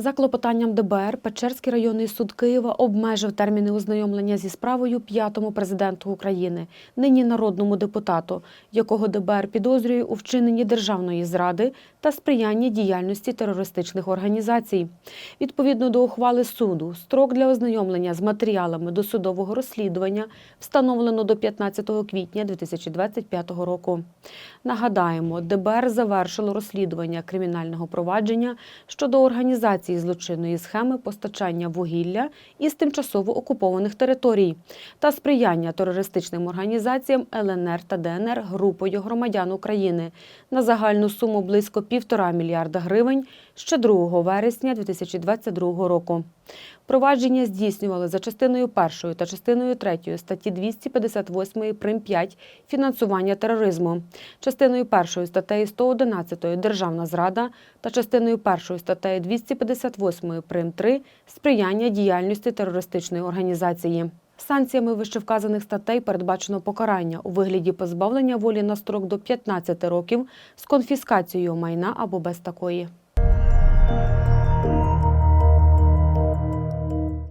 За клопотанням ДБР Печерський районний суд Києва обмежив терміни ознайомлення зі справою п'ятому президенту України, нині народному депутату, якого ДБР підозрює у вчиненні державної зради та сприянні діяльності терористичних організацій. Відповідно до ухвали суду, строк для ознайомлення з матеріалами досудового розслідування встановлено до 15 квітня 2025 року. Нагадаємо, ДБР завершило розслідування кримінального провадження щодо організації злочинної схеми постачання вугілля із тимчасово окупованих територій та сприяння терористичним організаціям ЛНР та ДНР групою громадян України на загальну суму близько півтора мільярда гривень ще 2 вересня 2022 року. Провадження здійснювали за частиною 1 та частиною 3 статті 258 прим. 5 фінансування тероризму, частиною 1 статтею 111 Державна зрада та частиною 1 статтею 258 прим. 3 сприяння діяльності терористичної організації. Санкціями вищевказаних статей передбачено покарання у вигляді позбавлення волі на строк до 15 років з конфіскацією майна або без такої.